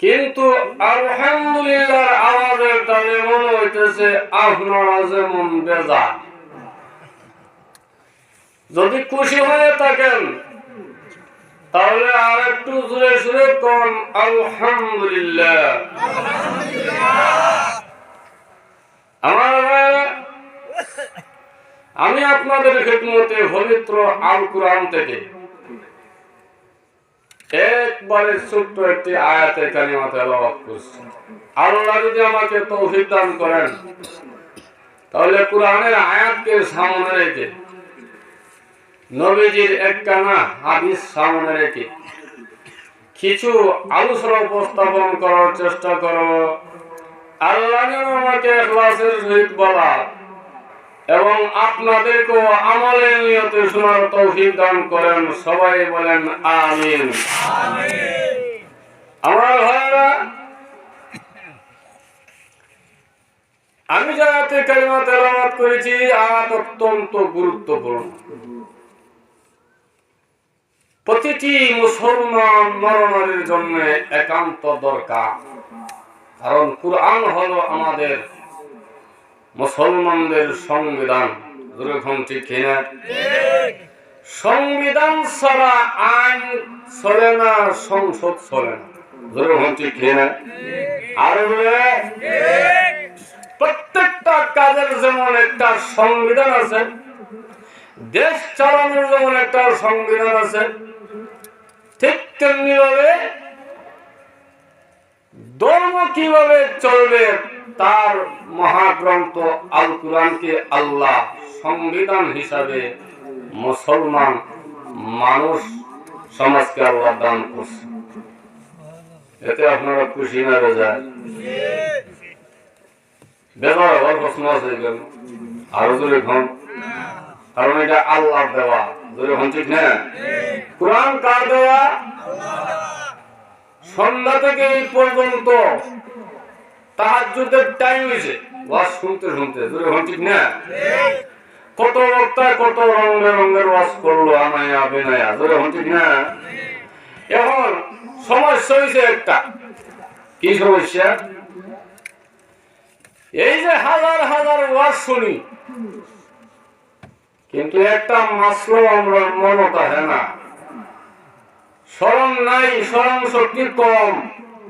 কিন্তু আলহামদুলিল্লাহ মনে হইতেছে আপনারা যেমন বেজা যদি খুশি হয়ে থাকেন, তাহলে আর একটু জোরে সুরে কন, আলহামদুলিল্লাহ। আমার আমি আপনাদের খেদমতে পবিত্র আল কোরআন থেকে একবারে ছোট্ট একটি আয়াতে কালিমা তেলাওয়াত করছি আল্লাহ যদি আমাকে তৌফিক দান করেন, তাহলে কোরআনের আয়াতকে সামনে রেখে, নবীজির একখানা হাদিস সামনে রেখে কিছু আলোচনা উপস্থাপন করার চেষ্টা করো। আল্লাহ আমাকে ক্লাসের বলা এবং আপনাদেরকেও আমলের নিয়তে শোনার তৌফিক দান করেন। সবাই বলেন আমিন। আমার ভাইরা আমি যাতে কালিমা তেলাওয়াত করেছি আয়াত অত্যন্ত গুরুত্বপূর্ণ। প্রতিটি মুসলমান নরনারীর জন্য একান্ত দরকার। কারণ কুরআন হলো আমাদের মুসলমানদের সংবিধান যেরকম ঠিক কিনা সংবিধান ছাড়া আইন চলে না, সংসদ চলে না। যেরকম ঠিক কিনা আর প্রত্যেকটা কাজের যেমন একটা সংবিধান আছে, দেশ চালানোর যেমন একটা সংবিধান আছে, ঠিক তেমনি ভাবে ধর্ম কীভাবে চলবে তার মহাগ্রন্থ আল কোরআনকে আল্লাহ সংবিধান হিসাবে মুসলমান মানুষ সমাজকে আল্লাহ দান করছে। এতে আপনারা খুশি না বেজার বেজার আবার প্রশ্ন আছে কেন আরও জোরে খান কারণ এটা আল্লাহ দেওয়া। জোরে হন ঠিক না? কোরআন কার দেওয়া? সন্ধ্যা থেকে এই পর্যন্ত তাহাজ্জুদের টাইম হয়েছে ওয়াজ শুনতে শুনতে হন ঠিক না? কত বক্তা, কত ওয়াজ করল হন ঠিক না? এখন সমস্যা হয়েছে একটা। কি সমস্যা? এই যে হাজার হাজার ওয়াজ শুনি, কিন্তু একটা মাসলো আমরা মনত, হয় না? স্মরণ নাই, স্মরণ শক্তি কম।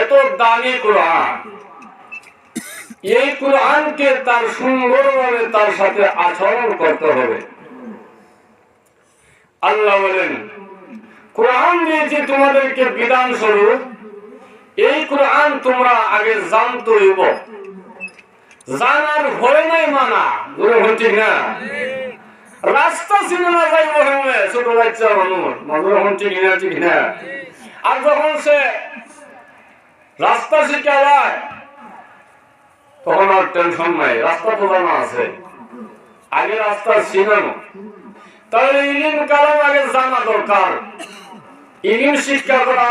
এত দামি কোরআন। এই কোরআনকে তার সুন্দরভাবে তার সাথে আচরণ করতে হবে। আল্লাহ বলেন, কোরআন দিয়েছি তোমাদেরকে বিধান স্বরূপ, এই কোরআন তোমরা আগে জানতে হইব। জানার ভয় নাই মানা ঠিক না। রাস্তা সিনেমা যাইব ছোট বাচ্চা মানুষ মানুষ ঠিক না ঠিক না। আর যখন সে রাস্তা শিখা যায় তখন আর টেনশন নাই রাস্তা তো জানা আছে আগে রাস্তা চিনানো তাহলে ইলিম কালাম আগে জানা দরকার ইলিম শিক্ষা করা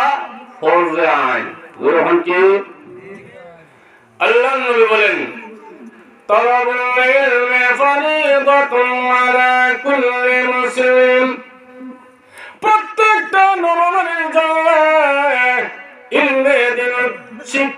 ফরজে আইন যখন কি আল্লাহ নবী বলেন طلب العلم فريضة على كل مسلم প্রত্যেকটা নরমানের জন্য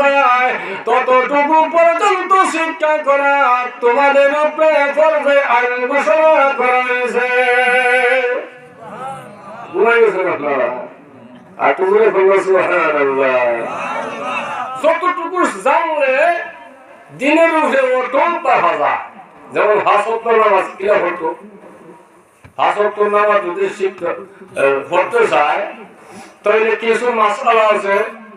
যায় ততটুকু পর্যন্ত শিক্ষা করা, তোমাদের উপরে ফরজে আইন ঘোষণা করা হয়েছে ঘুমাই গেছেন আপনারা? আর তুমি সুবহানাল্লাহ। যতটুকু জানলে কিছু মাসালা আছে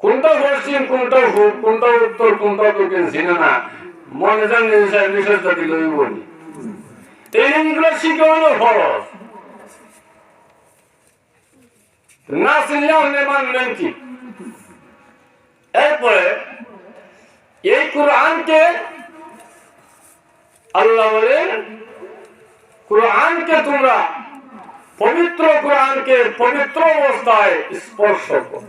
কোনটা পশ্চিম কোনটা কোনটা উত্তর কোনটা দক্ষিণ, চিনে না। মনে যান নিষেধ জাতি লইব এই জিনিসগুলো শিখে হলো ফরজ না চিনলে মানবেন কি? এরপরে এই কোরআনকে আল্লাহ বলেন, কোরআনকে তোমরা পবিত্র কোরআনকে পবিত্র অবস্থায় স্পর্শ করো।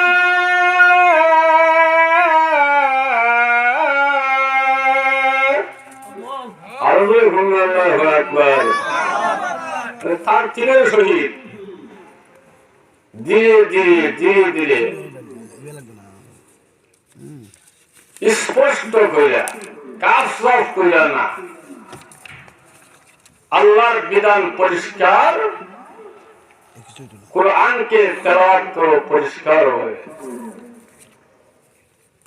তার তিলের সহিত ধীরে ধীরে ধীরে ধীরে। স্পষ্ট কইরা, কাজ সাফ কইরা না। আল্লাহর বিধান পরিষ্কার, কোরআনকে তেলাওয়াত করো পরিষ্কার হবে।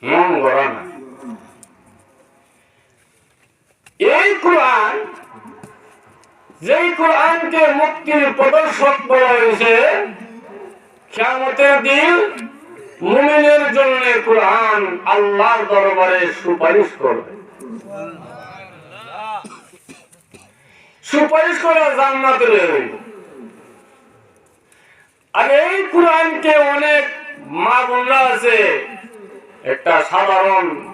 মন গড়া না। এই কোরআন যেই কোরআনকে মুক্তির প্রদর্শক বলা হয়েছে দিন মুমিনের জন্য কোরআন আল্লাহর দরবারে সুপারিশ করবে। সুপারিশ করে জান্নাতে আর এই কোরআনকে অনেক মা আছে, একটা সাধারণ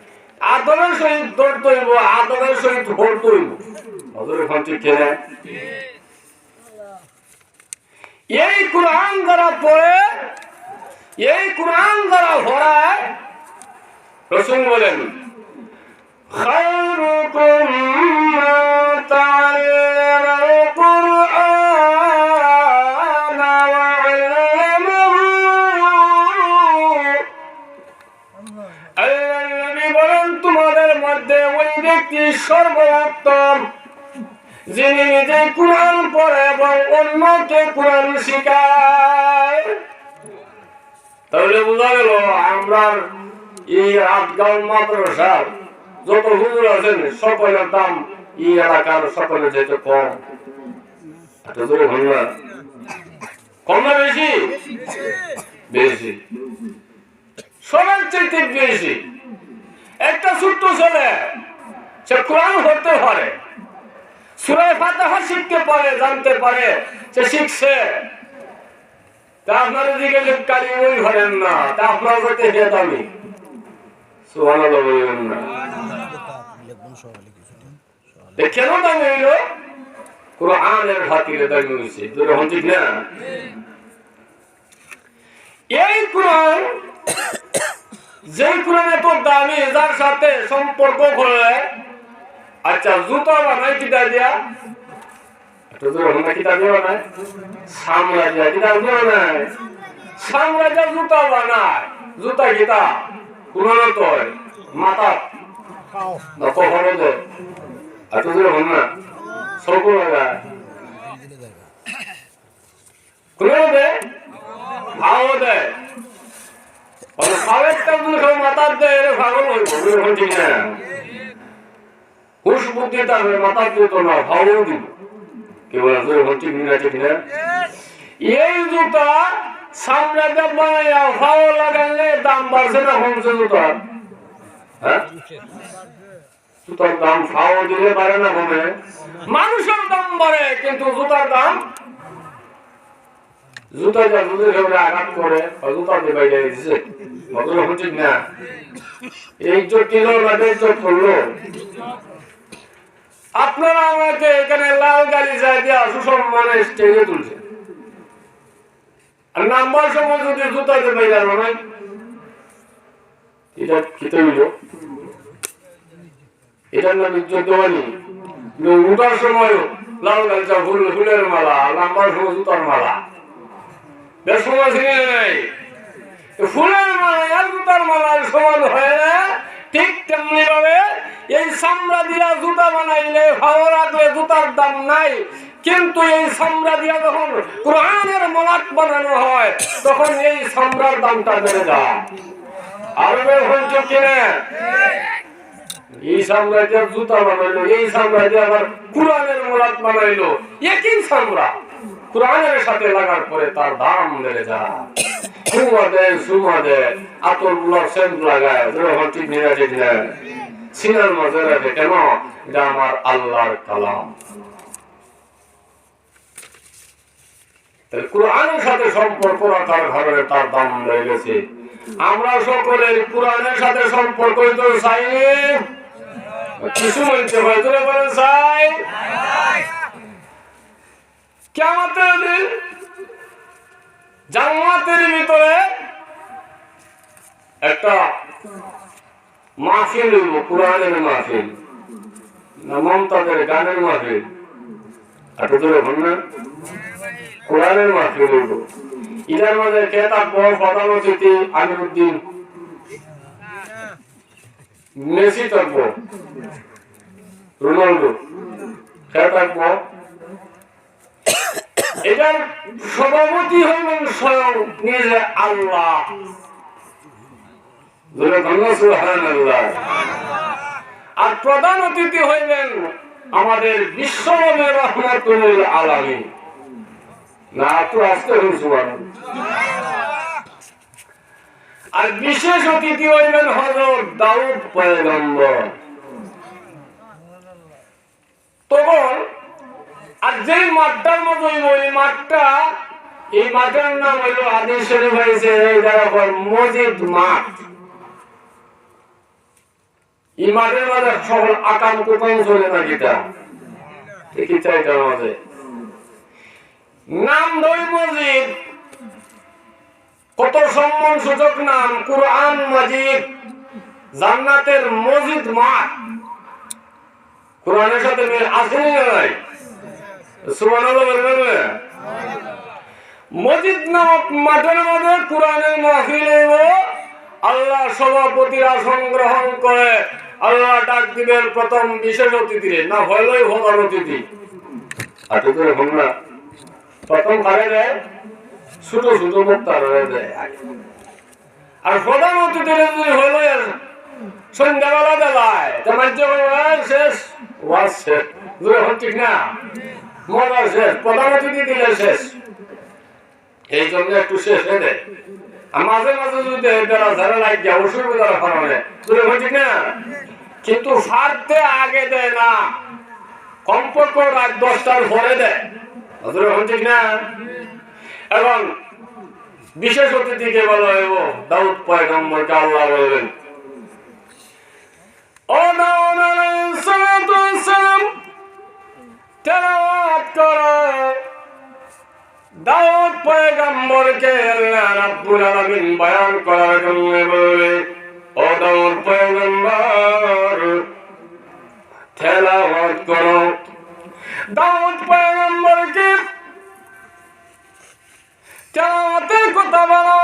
আদরের সহিত দৌড় তৈব আদরের সহিত ভোট তৈব হজরে ফাঁচি খেলে এই কোরআন যারা পড়ে, এই কোরআন যারা ভরায় রসুন বলেন, খায়রুকুম মা তাআলা ব্যক্তি সর্বোত্তম যিনি নিজে কোরআন পড়ে এবং অন্যকে কোরআন শিখায়। তাহলে বোঝা গেল আমরা এই আটগাঁও মাদ্রাসার যত হুজুর আছেন, সকলের দাম এই এলাকার সকলে যেতে কম। কম না বেশি? বেশি। সবার চাইতে বেশি। একটা ছোট্ট ছেলে সে কোরআন হতে পারে। শিখতে পারে, জানতে পারে, সে শিখছে। তা দিকে ধরেন না, তা আপনার কেন দামি হইল? কোরআনের খাতিরে দামি হয়েছে হন ঠিক না? এই কোরআন, যেই কোরআন এত দামি, যার সাথে সম্পর্ক করলে আচ্ছা জুতা বানায় কিটা দিয়া? বানায় সাম্রাজ্য জুতা বানায় জুতা কিটা কোন তো মাথা? না। কখনো দেয় কোনো দেয় পাগল হইব বুদ্ধি তার মাথার দিয়ে না দিব। কেউ এরকম ঠিক না ঠিক না এই জুতা সামনে বানাইয়া ফাও লাগাইলে দাম বাড়ছে না কমছে জুতার হ্যাঁ? জুতার দাম ফাও দিলে পারে না, কমে। মানুষের দাম বাড়ে, কিন্তু জুতার দাম জুতা যা জুতের খেয়ে আঘাত করে জুতা দিয়ে বাইরে দিছে। এখন ঠিক না এই ইজ্জত দিল না ইজ্জত করল? আপনারা আমাকে এখানে লাল গাড়ি যাই দিয়ে সুসম্মানে স্টেজে তুলছে আর নাম্বার সময় যদি জুতা দিয়ে বাইরে আনো নাই এটা খেতে হইল। এটার নাম ইজ্জত দেওয়ানি। উঠার লাল ফুল ফুলের মালা নাম্বার সময় জুতার মালা। বেশ সময় ছিল নাই ফুলের মালা জুতার সমান হয় না, ঠিক তেমনি চামড়া দিয়া জুতা বানাইলে ভালো জুতার দাম নাই। কিন্তু এই চামড়া দিয়া যখন কোরআনের মলাট বানানো হয়, তখন এই চামড়ার দামটা বেড়ে যায়। আরও এই চামড়া জুতা বানাইলো, এই চামড়া আবার কোরআনের মোলাত বানাইলো। একই চামড়া কোরআনের সাথে লাগার পরে তার দাম বেড়ে যায়। সুমা দেয় সুমা দেয় আতরগুলার সেন্ট লাগায় ঠিক নিরাজে নেয় সিনার মাঝে রাখে কেন? এটা আমার আল্লাহর কালাম। কোরআনের সাথে সম্পর্ক রাখার তার দাম বেড়ে গেছে আমরা কোরআনের সাথে সম্পর্ক তো চাই কিছু বলতে হয় তোরা বলেন চাই কেমতের দিন জান্নাতের ভিতরে একটা মাহফিল কোরআনের মাহফিল। মমতাদের গানের মাহফিল। কোরআনের মাহফিল অতিথি আমিরুদ্দিন। মেসি রোনাল্ডো এটার সভাপতি হইবেন স্বয়ং নিজে আল্লাহ। আর প্রধান অতিথি হইলেন আমাদের বিশ্বনবী রহমাতুল আলামিন। না তো আসতে আর বিশেষ অতিথি হইলেন হজরত দাউদ পয়গম্বর। তখন আর যেই মাঠটার মতো ওই মাঠটা, এই মাঠের নাম হইল আদিস শরীফ হয়েছে এই মসজিদ মাঠ। এই মাঠের মাঝে সকল আকাম কুকাম চলে না গীতা মাঝে। নাম দই মসজিদ। কত সম্মান সূচক নাম, কুরআন জান্নাতের মসজিদ মাঠ। কোরআনের সাথে মিল না নাই? সুবহানাল্লাহ বলবেন? মসজিদ নামক মাঠের মধ্যে কোরআনের মাহফিল আল্লাহ সভাপতির আসন গ্রহণ করে। আল্লাহ ডাক দিবেন প্রথম বিশেষ অতিথি না, হইলই অতিথি। না? আর প্রধান অতিথি যদি হইল সন্ধ্যাবেলা শেষ। ওয়াজ শেষ। এখন ঠিক না? মজা শেষ। প্রধান অতিথি দিলে শেষ। এই জন্য একটু শেষ হয়ে দেয় মাঝে মাঝে যদি বেড়া ঝাড়া লাগে অসুবিধার কারণে এখন ঠিক না? কিন্তু ফারতে আগে দেয় না। কমপক্ষ রাত দশটার পরে দেয়। ঠিক না? এখন বিশেষ অতিথিকে বলা হইব? দাউদ পয়গম্বরকে আল্লাহ বলবেন। বয়ান করার জন্য বলে ও দাউদ পয়গম্বর তেলাওয়াত করো। দাউদ পয়গম্বরকে চাতে কথা বলা।